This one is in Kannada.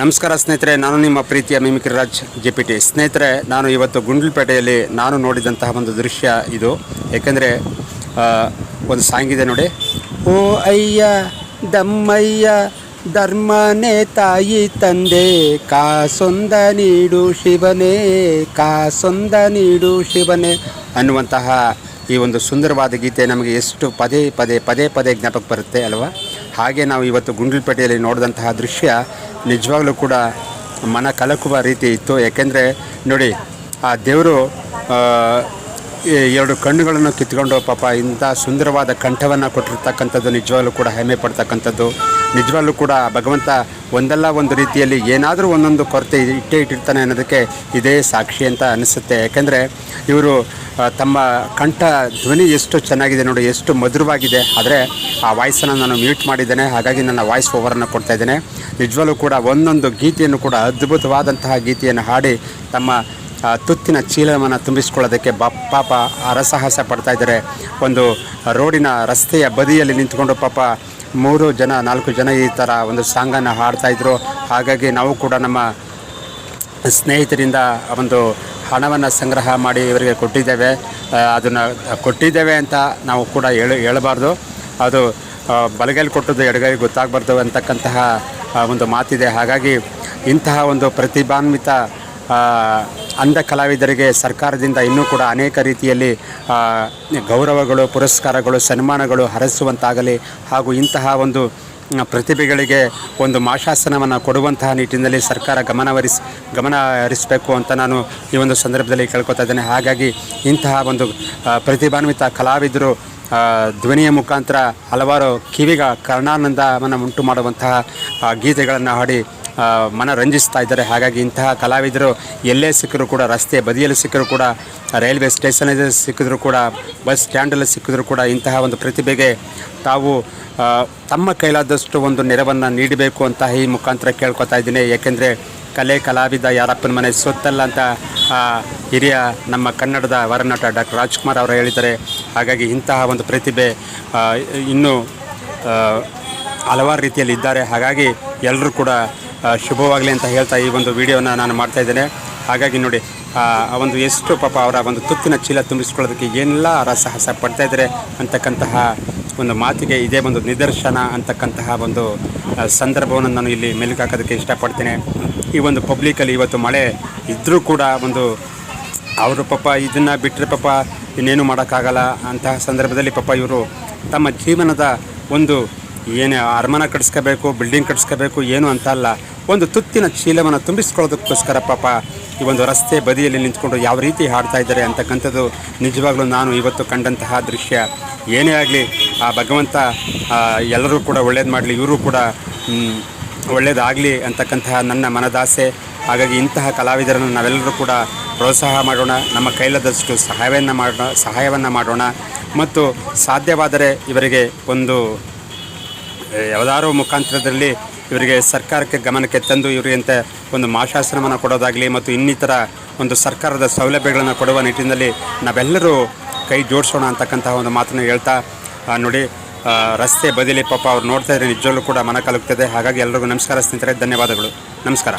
ನಮಸ್ಕಾರ ಸ್ನೇಹಿತರೆ, ನಾನು ನಿಮ್ಮ ಪ್ರೀತಿಯ mimicry Raj J P T ಸ್ನೇಹಿತರೆ, ನಾನು ಇವತ್ತು ಗುಂಡ್ಲುಪೇಟೆಯಲ್ಲಿ ನಾನು ನೋಡಿದಂತಹ ಒಂದು ದೃಶ್ಯ ಇದು. ಏಕೆಂದರೆ ಒಂದು ಸಾಂಗ್ ಇದೆ ನೋಡಿ. ಓ ಅಯ್ಯ, ದಮ್ಮಯ್ಯ, ಧರ್ಮನೇ ತಾಯಿ ತಂದೆ, ಕಾಸೊಂದ ನೀಡು ಶಿವನೇ, ಕಾಸೊಂದ ನೀಡು ಶಿವನೇ ಅನ್ನುವಂತಹ ಈ ಒಂದು ಸುಂದರವಾದ ಗೀತೆ ನಮಗೆ ಎಷ್ಟು ಪದೇ ಪದೇ ಪದೇ ಪದೇ ಜ್ಞಾಪಕ ಬರುತ್ತೆ ಅಲ್ವಾ? ಹಾಗೆ ನಾವು ಇವತ್ತು ಗುಂಡ್ಲುಪೇಟೆಯಲ್ಲಿ ನೋಡಿದಂತಹ ದೃಶ್ಯ ನಿಜವಾಗ್ಲೂ ಕೂಡ ಮನ ಕಲಕುವ ರೀತಿ ಇತ್ತು. ಯಾಕೆಂದರೆ ನೋಡಿ, ಆ ದೇವರು ಎರಡು ಕಣ್ಣುಗಳನ್ನು ಕಿತ್ಕೊಂಡು ಪಾಪ ಇಂಥ ಸುಂದರವಾದ ಕಂಠವನ್ನು ಕೊಟ್ಟಿರ್ತಕ್ಕಂಥದ್ದು ನಿಜವಾಗ್ಲೂ ಕೂಡ ಹೆಮ್ಮೆ ಪಡ್ತಕ್ಕಂಥದ್ದು. ನಿಜವಾಗ್ಲೂ ಕೂಡ ಭಗವಂತ ಒಂದಲ್ಲ ಒಂದು ರೀತಿಯಲ್ಲಿ ಏನಾದರೂ ಒಂದೊಂದು ಕೊರತೆ ಇಟ್ಟೇ ಇಟ್ಟಿರ್ತಾನೆ ಅನ್ನೋದಕ್ಕೆ ಇದೇ ಸಾಕ್ಷಿ ಅಂತ ಅನಿಸುತ್ತೆ. ಯಾಕೆಂದರೆ ಇವರು ತಮ್ಮ ಕಂಠ ಧ್ವನಿ ಎಷ್ಟು ಚೆನ್ನಾಗಿದೆ ನೋಡಿ, ಎಷ್ಟು ಮಧುರವಾಗಿದೆ. ಆದರೆ ಆ ವಾಯ್ಸನ್ನು ನಾನು ಮ್ಯೂಟ್ ಮಾಡಿದ್ದೇನೆ. ಹಾಗಾಗಿ ನನ್ನ ವಾಯ್ಸ್ ಓವರನ್ನು ಕೊಡ್ತಾ ಇದ್ದೇನೆ. ನಿಜವಾಗ್ಲೂ ಕೂಡ ಒಂದೊಂದು ಗೀತೆಯನ್ನು ಕೂಡ ಅದ್ಭುತವಾದಂತಹ ಗೀತೆಯನ್ನು ಹಾಡಿ ತಮ್ಮ ತುತ್ತಿನ ಚೀಲವನ್ನು ತುಂಬಿಸ್ಕೊಳ್ಳೋದಕ್ಕೆ ಬಾ, ಪಾಪ ಅರಸಾಹಸ ಪಡ್ತಾ ಇದ್ದಾರೆ. ಒಂದು ರೋಡಿನ ರಸ್ತೆಯ ಬದಿಯಲ್ಲಿ ನಿಂತ್ಕೊಂಡು ಪಾಪ ಮೂರು ಜನ, ನಾಲ್ಕು ಜನ ಈ ಥರ ಒಂದು ಸಾಂಗನ್ನು ಹಾಡ್ತಾಯಿದ್ರು ಹಾಗಾಗಿ ನಾವು ಕೂಡ ನಮ್ಮ ಸ್ನೇಹಿತರಿಂದ ಒಂದು ಹಣವನ್ನು ಸಂಗ್ರಹ ಮಾಡಿ ಇವರಿಗೆ ಕೊಟ್ಟಿದ್ದೇವೆ. ಅದನ್ನು ಕೊಟ್ಟಿದ್ದೇವೆ ಅಂತ ನಾವು ಕೂಡ ಹೇಳ, ಹೇಳಬಾರ್ದು. ಅದು ಬಲಗೈಲಿ ಕೊಟ್ಟದ್ದು ಎಡಗೈ ಗೊತ್ತಾಗಬಾರ್ದು ಅಂತಕ್ಕಂತಹ ಒಂದು ಮಾತಿದೆ. ಹಾಗಾಗಿ ಇಂತಹ ಒಂದು ಪ್ರತಿಭಾನ್ವಿತ ಅಂಧ ಕಲಾವಿದರಿಗೆ ಸರ್ಕಾರದಿಂದ ಇನ್ನೂ ಕೂಡ ಅನೇಕ ರೀತಿಯಲ್ಲಿ ಗೌರವಗಳು, ಪುರಸ್ಕಾರಗಳು, ಸನ್ಮಾನಗಳು ಹರಸುವಂತಾಗಲಿ ಹಾಗೂ ಇಂತಹ ಒಂದು ಪ್ರತಿಭೆಗಳಿಗೆ ಒಂದು ಮಾಶಾಸನವನ್ನು ಕೊಡುವಂತಹ ನಿಟ್ಟಿನಲ್ಲಿ ಸರ್ಕಾರ ಗಮನಹರಿಸ್ ಗಮನ ಹರಿಸಬೇಕು ಅಂತ ನಾನು ಈ ಒಂದು ಸಂದರ್ಭದಲ್ಲಿ ಕೇಳ್ಕೊತಾ ಇದ್ದೇನೆ. ಹಾಗಾಗಿ ಇಂತಹ ಒಂದು ಪ್ರತಿಭಾನ್ವಿತ ಕಲಾವಿದರು ಧ್ವನಿಯ ಮುಖಾಂತರ ಹಲವಾರು ಕಿವಿಗ ಕರ್ಣಾನಂದವನ್ನು ಉಂಟು ಮಾಡುವಂತಹ ಗೀತೆಗಳನ್ನು ಹಾಡಿ ಮನರಂಜಿಸ್ತಾ ಮನ ರಂಜಿಸ್ತಾ ಇದ್ದಾರೆ. ಹಾಗಾಗಿ ಇಂತಹ ಕಲಾವಿದರು ಎಲ್ಲೇ ಸಿಕ್ಕರೂ ಕೂಡ, ರಸ್ತೆ ಬದಿಯಲ್ಲಿ ಸಿಕ್ಕರೂ ಕೂಡ, ರೈಲ್ವೆ ಸ್ಟೇಷನಲ್ಲಿ ಸಿಕ್ಕಿದ್ರು ಕೂಡ, ಬಸ್ ಸ್ಟ್ಯಾಂಡಲ್ಲಿ ಸಿಕ್ಕಿದ್ರು ಕೂಡ ಇಂತಹ ಒಂದು ಪ್ರತಿಭೆಗೆ ತಾವು ತಮ್ಮ ಕೈಲಾದಷ್ಟು ಒಂದು ನೆರವನ್ನು ನೀಡಬೇಕು ಅಂತ ಈ ಮುಖಾಂತರ ಕೇಳ್ಕೊತಾ ಇದ್ದೀನಿ. ಯಾಕೆಂದರೆ ಕಲೆ ಕಲಾವಿದ ಯಾರಪ್ಪನ ಮನೆ ಸೊತ್ತಲ್ಲ ಅಂತ ಹಿರಿಯ ನಮ್ಮ ಕನ್ನಡದ ವರನಟ ಡಾಕ್ಟರ್ ರಾಜ್ಕುಮಾರ್ ಅವರು ಹೇಳಿದ್ದಾರೆ. ಹಾಗಾಗಿ ಇಂತಹ ಒಂದು ಪ್ರತಿಭೆ ಇನ್ನೂ ಹಲವಾರು ರೀತಿಯಲ್ಲಿ ಇದ್ದಾರೆ. ಹಾಗಾಗಿ ಎಲ್ಲರೂ ಕೂಡ ಶುಭವಾಗಲಿ ಅಂತ ಹೇಳ್ತಾ ಈ ಒಂದು ವಿಡಿಯೋನ ನಾನು ಮಾಡ್ತಾ ಇದ್ದೇನೆ. ಹಾಗಾಗಿ ನೋಡಿ, ಆ ಒಂದು ಎಷ್ಟು ಪಾಪ ಅವರ ಒಂದು ತುತ್ತಿನ ಚೀಲ ತುಂಬಿಸ್ಕೊಳ್ಳೋದಕ್ಕೆ ಏನೆಲ್ಲ ರಸಹಸ ಪಡ್ತಾ ಇದ್ದಾರೆ ಅಂತಕ್ಕಂತಹ ಒಂದು ಮಾತಿಗೆ ಇದೇ ಒಂದು ನಿದರ್ಶನ ಅಂತಕ್ಕಂತಹ ಒಂದು ಸಂದರ್ಭವನ್ನು ನಾನು ಇಲ್ಲಿ ಮೆಲುಕಾಕೋದಕ್ಕೆ ಇಷ್ಟಪಡ್ತೇನೆ. ಈ ಒಂದು ಪಬ್ಲಿಕಲ್ಲಿ ಇವತ್ತು ಮಳೆ ಇದ್ದರೂ ಕೂಡ ಒಂದು ಅವರು ಪಾಪ ಇದನ್ನು ಬಿಟ್ಟರೆ ಪಾಪ ಇನ್ನೇನು ಮಾಡೋಕ್ಕಾಗಲ್ಲ ಅಂತಹ ಸಂದರ್ಭದಲ್ಲಿ ಪಾಪ ಇವರು ತಮ್ಮ ಜೀವನದ ಒಂದು ಏನೇ ಅರಮನ ಕಟ್ಸ್ಕೋಬೇಕು ಬಿಲ್ಡಿಂಗ್ ಕಟ್ಸ್ಕೋಬೇಕು, ಏನು ಅಂತ ಅಲ್ಲ, ಒಂದು ತುತ್ತಿನ ಚೀಲವನ್ನು ತುಂಬಿಸ್ಕೊಳ್ಳೋದಕ್ಕೋಸ್ಕರ ಪಾಪ ಈ ಒಂದು ರಸ್ತೆ ಬದಿಯಲ್ಲಿ ನಿಂತ್ಕೊಂಡು ಯಾವ ರೀತಿ ಹಾಡ್ತಾ ಇದ್ದಾರೆ ಅಂತಕ್ಕಂಥದ್ದು ನಿಜವಾಗ್ಲೂ ನಾನು ಇವತ್ತು ಕಂಡಂತಹ ದೃಶ್ಯ. ಏನೇ ಆಗಲಿ, ಆ ಭಗವಂತ ಎಲ್ಲರೂ ಕೂಡ ಒಳ್ಳೇದು ಮಾಡಲಿ, ಇವರು ಕೂಡ ಒಳ್ಳೆಯದಾಗಲಿ ಅಂತಕ್ಕಂತಹ ನನ್ನ ಮನದಾಸೆ. ಹಾಗಾಗಿ ಇಂತಹ ಕಲಾವಿದರನ್ನು ನಾವೆಲ್ಲರೂ ಕೂಡ ಪ್ರೋತ್ಸಾಹ ಮಾಡೋಣ, ನಮ್ಮ ಕೈಲಾದಷ್ಟು ಸಹಾಯವನ್ನು ಮಾಡೋಣ ಸಹಾಯವನ್ನು ಮಾಡೋಣ. ಮತ್ತು ಸಾಧ್ಯವಾದರೆ ಇವರಿಗೆ ಒಂದು ಯಾವುದಾರೋ ಮುಖಾಂತರದಲ್ಲಿ ಇವರಿಗೆ ಸರ್ಕಾರಕ್ಕೆ ಗಮನಕ್ಕೆ ತಂದು ಇವರಿಗೆ ಒಂದು ಮಾಶಾಸನವನ್ನು ಕೊಡೋದಾಗಲಿ ಮತ್ತು ಇನ್ನಿತರ ಒಂದು ಸರ್ಕಾರದ ಸೌಲಭ್ಯಗಳನ್ನು ಕೊಡುವ ನಿಟ್ಟಿನಲ್ಲಿ ನಾವೆಲ್ಲರೂ ಕೈ ಜೋಡಿಸೋಣ ಅಂತಕ್ಕಂತಹ ಒಂದು ಮಾತನ್ನು ಹೇಳ್ತಾ ನೋಡಿ ರಸ್ತೆ ಬದಿಲಿ ಪಾಪ ಅವ್ರು ನೋಡ್ತಾ ಇದ್ರೆ ನಿಜವಾಗ್ಲೂ ಕೂಡ ಮನ ಕಲುಕ್ತದೆ. ಹಾಗಾಗಿ ಎಲ್ರಿಗೂ ನಮಸ್ಕಾರ ಸ್ನೇಹಿತರೆ. ಧನ್ಯವಾದಗಳು. ನಮಸ್ಕಾರ.